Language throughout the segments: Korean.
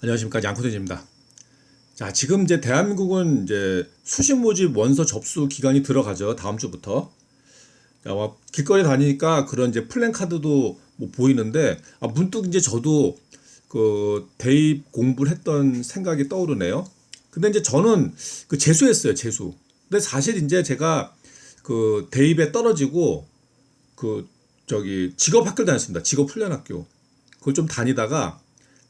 안녕하십니까 양코대입니다. 자 지금 이제 대한민국은 이제 수신 모집 원서 접수 기간이 들어가죠 다음 주부터. 자, 와, 길거리 다니니까 그런 이제 플랜카드도 뭐 보이는데 아, 문득 이제 저도 그 대입 공부를 했던 생각이 떠오르네요. 근데 이제 저는 그 재수했어요 재수. 근데 사실 이제 제가 그 대입에 떨어지고 그 저기 직업 학교 다녔습니다. 직업 훈련 학교. 그걸 좀 다니다가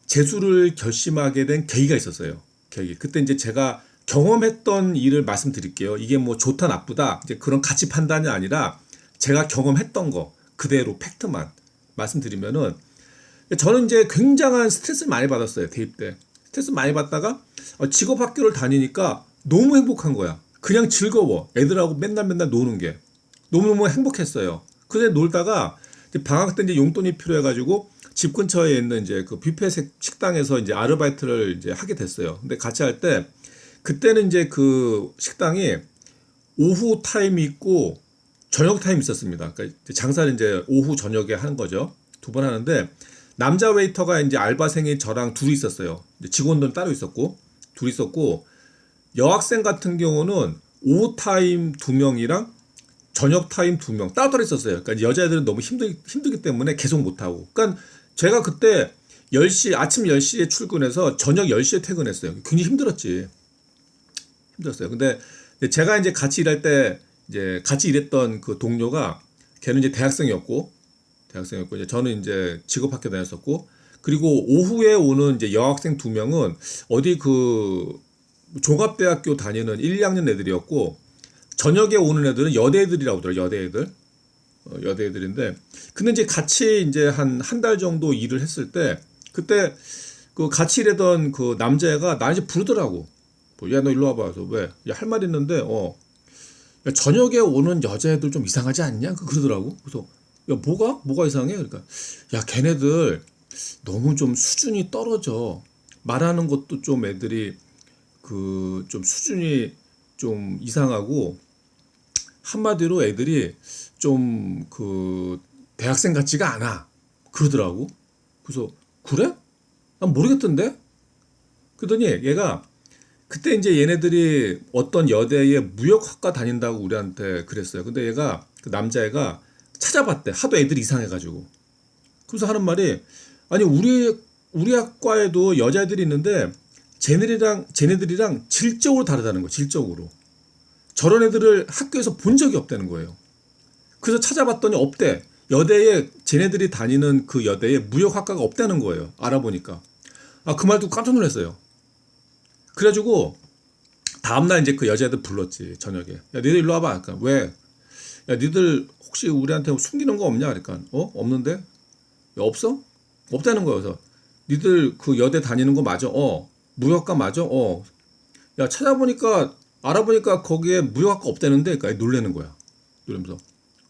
재수를 결심하게 된 계기가 있었어요. 계기. 그때 이제 제가 경험했던 일을 말씀드릴게요. 이게 뭐 좋다 나쁘다 이제 그런 가치 판단이 아니라 제가 경험했던 거 그대로 팩트만 말씀드리면은 저는 이제 굉장한 스트레스를 많이 받았어요 대입 때 스트레스 많이 받다가 어, 직업 학교를 다니니까 너무 행복한 거야 그냥 즐거워 애들하고 맨날 맨날 노는 게 너무너무 행복했어요 그래 놀다가 방학 때 이제 용돈이 필요해가지고 집 근처에 있는 이제 그 뷔페 식- 식당에서 이제 아르바이트를 이제 하게 됐어요. 근데 같이 할 때 그때는 이제 그 식당이 오후 타임이 있고 저녁 타임이 있었습니다. 그러니까 장사를 이제 오후 저녁에 하는 거죠. 두 번 하는데 남자 웨이터가 이제 알바생이 저랑 둘이 있었어요. 직원들은 따로 있었고 둘이 있었고 여학생 같은 경우는 오후 타임 두 명이랑 저녁 타임 두 명 따로따로 있었어요. 그러니까 여자애들은 너무 힘들, 힘들기 때문에 계속 못 하고. 그러니까 제가 그때 10시, 아침 10시에 출근해서 저녁 10시에 퇴근했어요. 굉장히 힘들었지. 힘들었어요. 근데 제가 이제 같이 일할 때 이제 같이 일했던 그 동료가 걔는 이제 대학생이었고 대학생이었고 이제 저는 이제 직업학교 다녔었고 그리고 오후에 오는 이제 여학생 두 명은 어디 그 종합대학교 다니는 1, 2학년 애들이었고 저녁에 오는 애들은 여대 애들이라고 하더라고요. 여대 애들. 어, 여대 애들인데 근데 이제 같이 이제 한 한 달 정도 일을 했을 때 그때 그 같이 일하던 그 남자애가 나 이제 부르더라고. 뭐, 야너 일로 와봐. 그래서 왜? 야 할 말 있는데 어. 야, 저녁에 오는 여자애들 좀 이상하지 않냐? 그 그러더라고. 그래서 야 뭐가? 뭐가 이상해? 그러니까 야 걔네들 너무 좀 수준이 떨어져. 말하는 것도 좀 애들이 그 좀 수준이 좀 이상하고 한마디로 애들이 좀 그 대학생 같지가 않아. 그러더라고. 그래서 그래? 난 모르겠던데? 그러더니 얘가 그때 이제 얘네들이 어떤 여대에 무역학과 다닌다고 우리한테 그랬어요. 근데 얘가 그 남자애가 찾아봤대. 하도 애들이 이상해가지고. 그래서 하는 말이 아니 우리 우리 학과에도 여자애들이 있는데 쟤네들이랑 쟤네들이랑 질적으로 다르다는 거 질적으로 저런 애들을 학교에서 본 적이 없다는 거예요. 그래서 찾아봤더니 없대. 여대에 쟤네들이 다니는 그 여대에 무역학과가 없다는 거예요. 알아보니까. 아, 그말 듣고 깜짝 놀랐어요. 그래가지고 다음날 이제 그 여자애들 불렀지, 저녁에. 야, 니들 일로 와봐. 그러니까 왜? 야, 니들 혹시 우리한테 숨기는 거 없냐? 그러니까 어? 없는데? 야, 없어? 없다는 거예요. 그래서 니들 그 여대 다니는 거 맞아? 어. 무역과 맞아? 어. 야, 찾아보니까 알아보니까 거기에 무역학과 없다는데 그러니까 놀래는 거야. 이러면서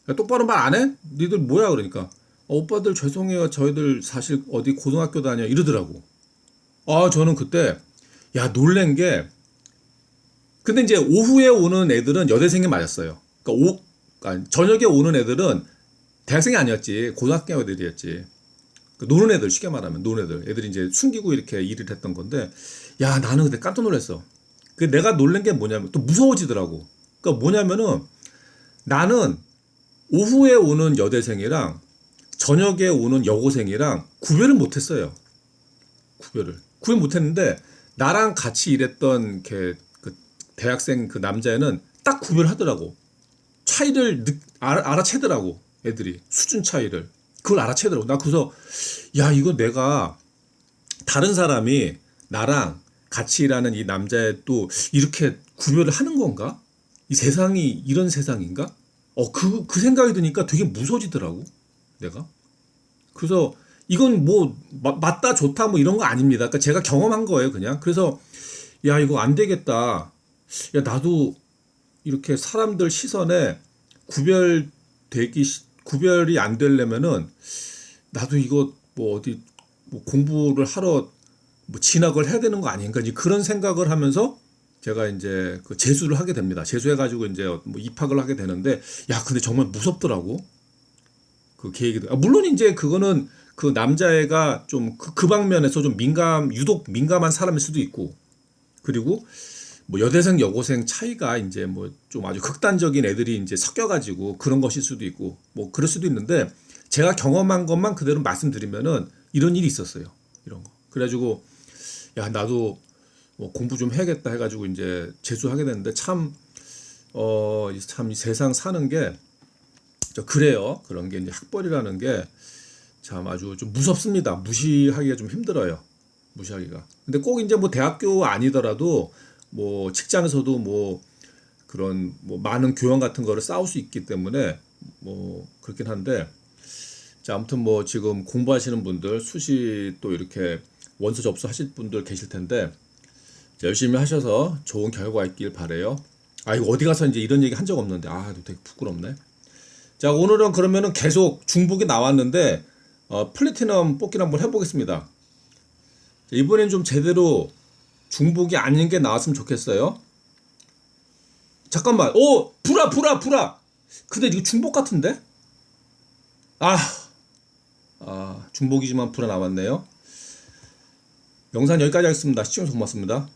야, 똑바로 말 안 해? 니들 뭐야 그러니까 어, 오빠들 죄송해요. 저희들 사실 어디 고등학교 다녀 이러더라고. 아 저는 그때 야 놀란 게 근데 이제 오후에 오는 애들은 여대생이 맞았어요. 그러니까 오 그러니까 저녁에 오는 애들은 대학생이 아니었지 고등학교 애들이었지. 그 노는 애들 쉽게 말하면 노는 애들 애들이 이제 숨기고 이렇게 일을 했던 건데 야 나는 그때 깜짝 놀랐어. 그 내가 놀란 게 뭐냐면 또 무서워지더라고. 그러니까 뭐냐면은 나는 오후에 오는 여대생이랑 저녁에 오는 여고생이랑 구별을 못했어요. 구별을 구별 못했는데 나랑 같이 일했던 걔, 그 대학생 그 남자애는 딱 구별하더라고. 차이를 느, 알아, 알아 채더라고 애들이 수준 차이를 그걸 알아채더라고. 나 그래서 야 이거 내가 다른 사람이 나랑 같이 일하는 이 남자애 또 이렇게 구별을 하는 건가? 이 세상이 이런 세상인가? 어, 그, 그 생각이 드니까 되게 무서워지더라고, 내가. 그래서 이건 뭐, 마- 맞다, 좋다, 뭐 이런 거 아닙니다. 그러니까 제가 경험한 거예요, 그냥. 그래서, 야, 이거 안 되겠다. 야, 나도 이렇게 사람들 시선에 구별되기, 시- 구별이 안 되려면은 나도 이거 뭐 어디 뭐 공부를 하러 뭐 진학을 해야 되는 거 아닌가? 이제 그런 생각을 하면서 제가 이제 그 재수를 하게 됩니다. 재수해가지고 이제 뭐 입학을 하게 되는데 야 근데 정말 무섭더라고. 그 계획이. 아, 물론 이제 그거는 그 남자애가 좀그 그 방면에서 좀 민감 유독 민감한 사람일 수도 있고. 그리고 뭐 여대생 여고생 차이가 이제 뭐 좀 아주 극단적인 애들이 이제 섞여가지고 그런 것일 수도 있고 뭐 그럴 수도 있는데 제가 경험한 것만 그대로 말씀드리면은 이런 일이 있었어요. 이런 거. 그래가지고 야 나도 뭐 공부 좀 해야겠다 해가지고 이제 재수하게 됐는데 참 어, 참 이 세상 사는 게, 저, 그래요. 그런 게 이제 학벌이라는 게 참 아주 좀 무섭습니다. 무시하기가 좀 힘들어요. 무시하기가. 근데 꼭 이제 뭐 대학교 아니더라도 뭐 직장에서도 뭐 그런 뭐 많은 교양 같은 거를 쌓을 수 있기 때문에 뭐 그렇긴 한데 자, 아무튼 뭐 지금 공부하시는 분들 수시 또 이렇게 원서 접수하실 분들 계실 텐데 자, 열심히 하셔서 좋은 결과 있길 바래요. 아 이거 어디 가서 이제 이런 얘기 한 적 없는데 아 되게 부끄럽네. 자 오늘은 그러면은 계속 중복이 나왔는데 어, 플래티넘 뽑기를 한번 해보겠습니다. 자, 이번엔 좀 제대로 중복이 아닌 게 나왔으면 좋겠어요. 잠깐만, 오 불아 불아 불아. 근데 이거 중복 같은데? 아, 아 중복이지만 불아 나왔네요. 영상 여기까지 하겠습니다. 시청해주셔서 고맙습니다.